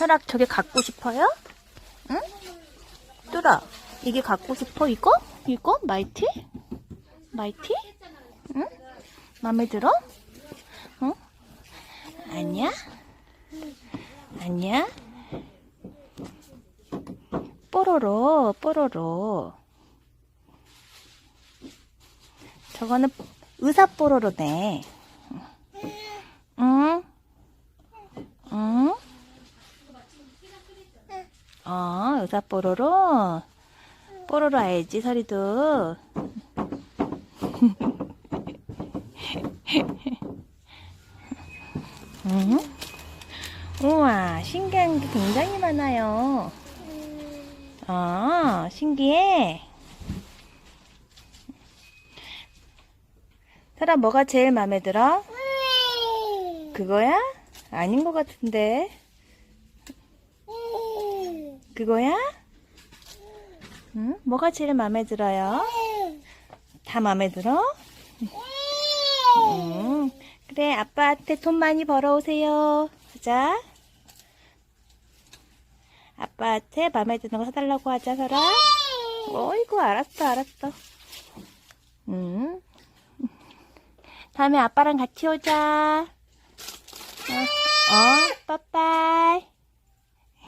설악 저게 갖고 싶어요? 응? 뚜라 이게 갖고 싶어 이거? 이거? 마이티? 마이티? 응? 마음에 들어? 응? 아니야? 아니야? 뽀로로 뽀로로 저거는 의사 뽀로로네 응? 응? 어, 의사 뽀로로? 뽀로로 알지, 서리도? 응? 우와, 신기한 게 굉장히 많아요. 어, 신기해. 설아, 뭐가 제일 마음에 들어? 그거야? 아닌 것 같은데. 그거야? 응? 뭐가 제일 마음에 들어요? 다 마음에 들어? 응. 그래, 아빠한테 돈 많이 벌어오세요. 하자. 아빠한테 마음에 드는 거 사달라고 하자, 설아. 어이구, 알았어, 알았어. 응. 다음에 아빠랑 같이 오자. 어, 어.